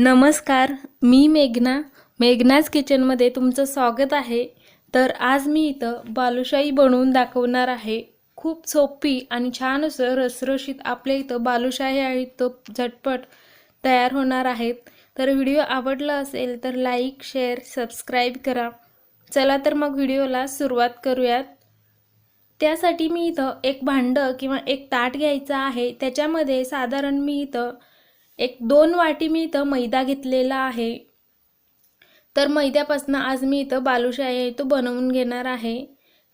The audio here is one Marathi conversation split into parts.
नमस्कार मी मेघना. मेघनाज किचनमध्ये तुमचं स्वागत आहे. तर आज मी इथं बालुशाही बनवून दाखवणार आहे. खूप सोपी आणि छान असं रसरशीत आपल्या इथं बालुशाही आहे. तो झटपट तयार होणार आहेत तर व्हिडिओ आवडला असेल तर लाईक शेअर सबस्क्राईब करा. चला तर मग व्हिडिओला सुरुवात करूयात. त्यासाठी मी इथं एक भांडं किंवा एक ताट घ्यायचं आहे. त्याच्यामध्ये साधारण मी इथं एक दोन वाटी मी इथं मैदा घेतलेला आहे. तर मैद्यापासून आज मी इथं बालुशाही आहे तो बनवून घेणार आहे.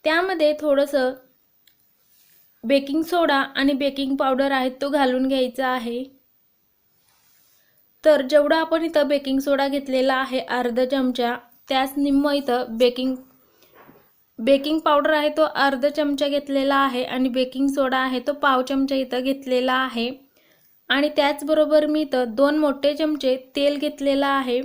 त्यामध्ये थोडंसं बेकिंग सोडा आणि बेकिंग पावडर आहे तो घालून घ्यायचा आहे. तर जेवढा आपण इथं बेकिंग सोडा घेतलेला आहे अर्धा चमचा त्याच निम्म इथं बेकिंग बेकिंग पावडर आहे तो अर्धा चमचा घेतलेला आहे आणि बेकिंग सोडा आहे तो पाव चमचा इथं घेतलेला आहे. आणि त्याचबरोबर मी इथं दोन मोठे चमचे तेल घेतलेलं आहे.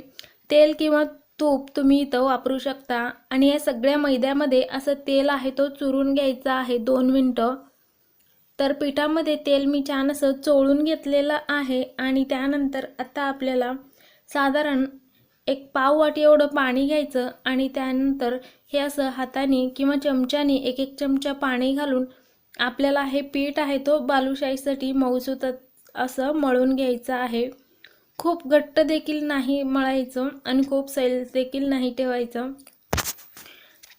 तेल किंवा तूप तुम्ही इथं वापरू शकता. आणि या सगळ्या मैद्यामध्ये असं तेल आहे तो चुरून घ्यायचा आहे दोन मिनटं. तर पिठामध्ये तेल मी छान असं चोळून घेतलेलं आहे आणि त्यानंतर आता आपल्याला साधारण एक पाव वाटी एवढं पाणी घ्यायचं आणि त्यानंतर हे असं हाताने किंवा चमच्याने एक एक चमचा पाणी घालून आपल्याला हे पीठ आहे तो बालुशाहीसाठी मऊसूत असं मळून घ्यायचं आहे. खूप घट्ट देखील नाही मळायचं आणि खूप सैल देखील नाही ठेवायचं.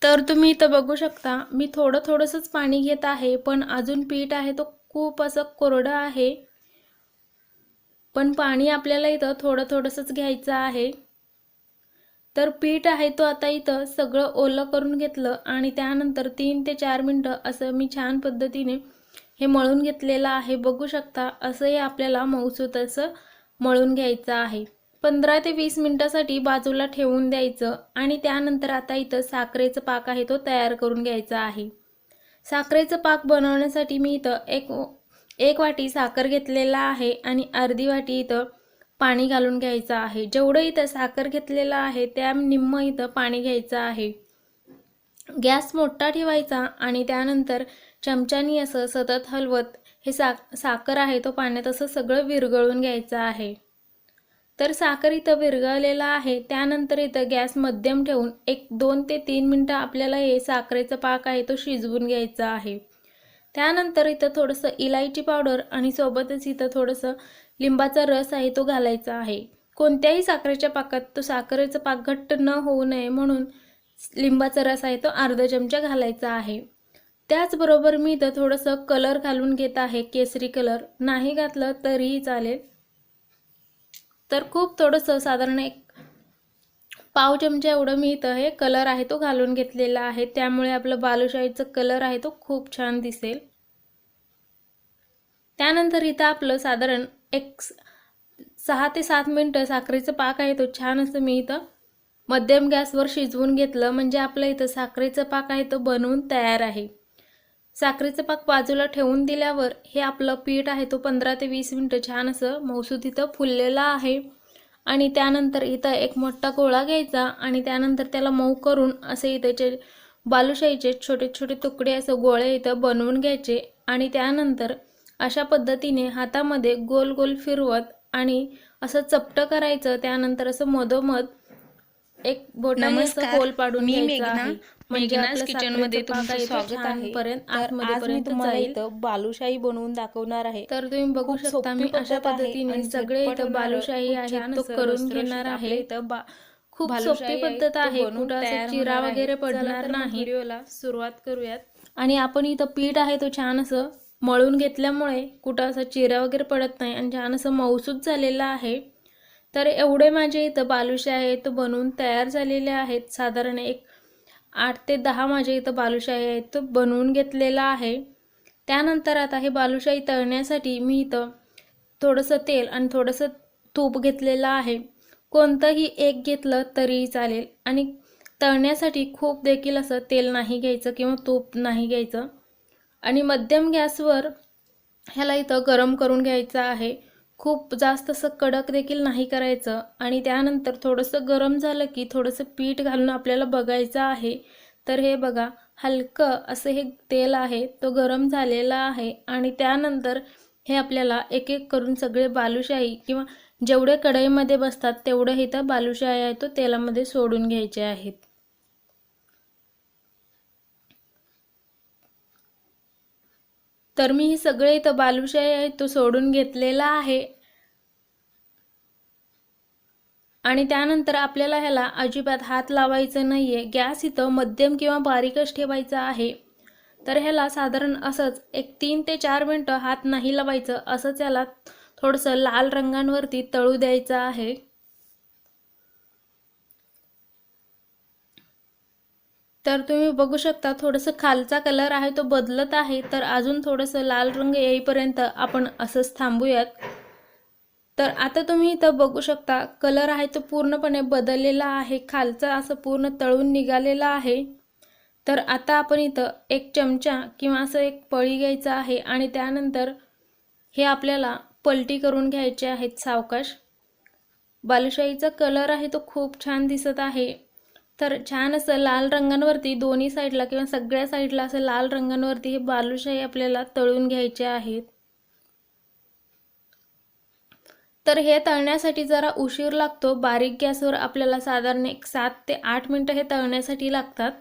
तर तुम्ही इथं बघू शकता मी थोडं थोडंसंच पाणी घेत आहे पण अजून पीठ आहे तो खूप असं कोरडं आहे. पण पाणी आपल्याला इथं थोडं थोडंसंच घ्यायचं आहे. तर पीठ आहे तो आता इथं सगळं ओलं करून घेतलं आणि त्यानंतर तीन ते चार मिनटं असं मी छान पद्धतीने हे मळून घेतलेलं आहे बघू शकता. असं हे आपल्याला मऊसू असं मळून घ्यायचं आहे. पंधरा ते वीस मिनटासाठी बाजूला ठेवून द्यायचं आणि त्यानंतर आता इथं साखरेचं पाक आहे तो तयार करून घ्यायचा आहे. साखरेचं पाक बनवण्यासाठी मी इथं एक एक वाटी साखर घेतलेला आहे आणि अर्धी वाटी इथं पाणी घालून घ्यायचं आहे. जेवढं इथं साखर घेतलेलं आहे त्या निम्म इथं पाणी घ्यायचं आहे. गॅस मोठा ठेवायचा आणि त्यानंतर चमच्यानी असं सतत हलवत हे सा साखर आहे तो पाण्यात असं सगळं विरघळून घ्यायचं आहे. तर साखर इथं विरघळलेला आहे. त्यानंतर इथं गॅस मध्यम ठेवून एक दोन ते तीन मिनटं आपल्याला हे साखरेचा पाक आहे तो शिजवून घ्यायचा आहे. त्यानंतर इथं थोडंसं इलायची पावडर आणि सोबतच इथं थोडंसं लिंबाचा रस आहे तो घालायचा आहे. कोणत्याही साखरेच्या पाकात तो साखरेचा पाक घट्ट न होऊ नये म्हणून लिंबाचा रस आहे तो अर्धा चमचा घालायचा आहे. त्याचबरोबर मी इथं थोडंसं कलर घालून घेत आहे केसरी कलर. नाही घातलं तरीही चालेल. तर खूप थोडंसं साधारण एक पाव चमचा एवढं मी इथं हे कलर आहे तो घालून घेतलेला आहे. त्यामुळे आपलं बालुशाहीचं कलर आहे तो खूप छान दिसेल. त्यानंतर इथं आपलं साधारण एक सहा ते सात मिनटं साखरेचं पाक आहे तो छान असं मी इथं मध्यम गॅसवर शिजवून घेतलं म्हणजे आपलं इथं साखरेचं पाक आहे तो बनवून तयार आहे. साखरेचं पाक बाजूला ठेवून दिल्यावर हे आपलं पीठ आहे तो पंधरा ते वीस मिनटं छान असं मौसूद इथं फुललेलं आहे. आणि त्यानंतर इथं एक मोठा गोळा घ्यायचा आणि त्यानंतर त्याला मऊ करून असे इथेचे बालुशाहीचे छोटे छोटे तुकडे असं गोळे इथं बनवून घ्यायचे. आणि त्यानंतर अशा पद्धतीने हातामध्ये गोल गोल फिरवत आणि असं चपटं करायचं त्यानंतर असं मधोमध एक बोटाने असं पाडून मी मेघना. आहे. म्हणजे मेघनाज किचनमध्ये तुमचं स्वागत आहे. छानपर्यंत तर आतमध्ये पर्यंत तुम्हाला. इथं बालुशाही बनवून दाखवणार आहे तर तुम्ही बघू शकता मी अशा पद्धतीने सगळे इथं बालुशाही आहे तो करून घेणार आहे इथं बा- खूप सोपी पद्धत आहे कुठं चिरा. वगैरे पडणार नाही व्हिडिओला सुरुवात करूयात आणि आपण इथं पीठ आहे तो छान असं मळून घेतल्यामुळे कुठं असं चिरा वगैरे पडत नाही आणि छान असं मऊसूत झालेलं आहे तर एवढे माझे इथं बालुशाही आहेत बनवून तयार झालेले आहेत. साधारण एक आठ ते दहा माझे इथं बालुशाही आहेत तो बनवून घेतलेला आहे. त्यानंतर आता हे बालुशाही तळण्यासाठी मी इथं थोडंसं तेल आणि थोडंसं तूप घेतलेलं आहे. कोणतंही एक घेतलं तरीही चालेल. आणि तळण्यासाठी खूप देखील असं तेल नाही घ्यायचं किंवा तूप नाही घ्यायचं. आणि मध्यम गॅसवर ह्याला इथं गरम करून घ्यायचं आहे. खूप जास्त असं कडक देखील नाही करायचं. आणि त्यानंतर थोडंसं गरम झालं की थोडंसं पीठ घालून आपल्याला बघायचं आहे. तर हे बघा हलकं असं हे तेल आहे तो गरम झालेला आहे. आणि त्यानंतर हे आपल्याला एक एक करून सगळे बालुशाही किंवा जेवढे कढईमध्ये बसतात तेवढं इथं बालुशाही आहे तो तेलामध्ये सोडून घ्यायचे आहेत. तर मी हे सगळे इथं बालुशाही आहे तो सोडून घेतलेला आहे. आणि त्यानंतर आपल्याला ह्याला अजिबात हात लावायचं नाही आहे गॅस इथं मध्यम किंवा बारीकच ठेवायचा आहे. तर ह्याला साधारण असंच एक तीन ते चार मिनटं हात नाही लावायचं. असंच याला थोडंसं लाल रंगांवरती तळू द्यायचं आहे. तर तुम्ही बघू शकता थोडंसं खालचा कलर आहे तो बदलत आहे. तर अजून थोडंसं लाल रंग येईपर्यंत आपण असंच थांबूयात. तर आता तुम्ही इथं बघू शकता कलर आहे तो पूर्णपणे बदललेला आहे. खालचा असं पूर्ण तळून निघालेला आहे. तर आता आपण इथं एक चमचा किंवा असं एक पळी घ्यायचा आहे आणि त्यानंतर हे आपल्याला पलटी करून घ्यायचे आहेत सावकाश. बालुशाहीचा कलर आहे तो खूप छान दिसत आहे. तर छान असं लाल रंगांवरती दोन्ही साईडला किंवा सगळ्या साईडला असं लाल रंगांवरती हे बालुशाही आपल्याला तळून घ्यायचे आहेत. तर हे तळण्यासाठी जरा उशीर लागतो. बारीक गॅसवर आपल्याला साधारण एक सात ते आठ मिनटं हे तळण्यासाठी लागतात.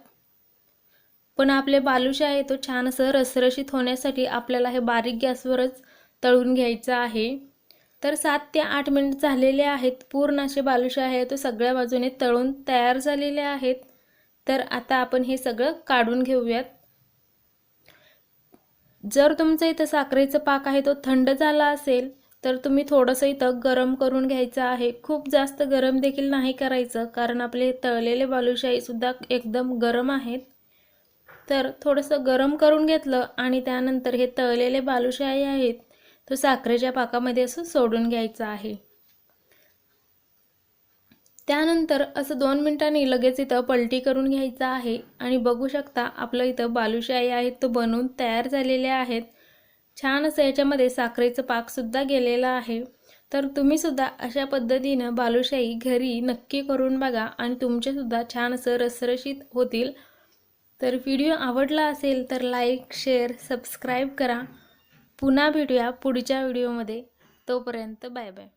पण आपले बालुशाही आहे तो छान असं रसरशीत होण्यासाठी आपल्याला हे बारीक गॅसवरच तळून घ्यायचं आहे. तर सात ते आठ मिनिट झालेले आहेत. पूर्ण असे बालुशाही आहे. तो सगळ्या बाजूने तळून तयार झालेले आहेत. तर आता आपण हे सगळं काढून घेऊयात. जर तुमचं इथं साखरेचं पाक आहे तो थंड झाला असेल तर तुम्ही थोडंसं इथं गरम करून घ्यायचं आहे. खूप जास्त गरम देखील नाही करायचं कारण आपले तळलेले बालुशाहीसुद्धा एकदम गरम आहेत. तर थोडंसं गरम करून घेतलं आणि त्यानंतर हे तळलेले बालुशाही आहेत. तो साखरेच्या पाकामध्ये असं सोडून घ्यायचं आहे. त्यानंतर असं दोन मिनिटांनी लगेच इथं पलटी करून घ्यायचं आहे आणि बघू शकता आपलं इथं बालुशाही आहेत तो बनवून तयार झालेले आहेत. छान असं याच्यामध्ये साखरेचं पाकसुद्धा गेलेलं आहे. तर तुम्हीसुद्धा अशा पद्धतीनं बालुशाही घरी नक्की करून बघा आणि तुमचेसुद्धा छान असं रसरशीत होतील. तर व्हिडिओ आवडला असेल तर लाईक शेअर सबस्क्राईब करा. पुन्हा भेटूया पुढच्या व्हिडिओमध्ये. तोपर्यंत बाय बाय.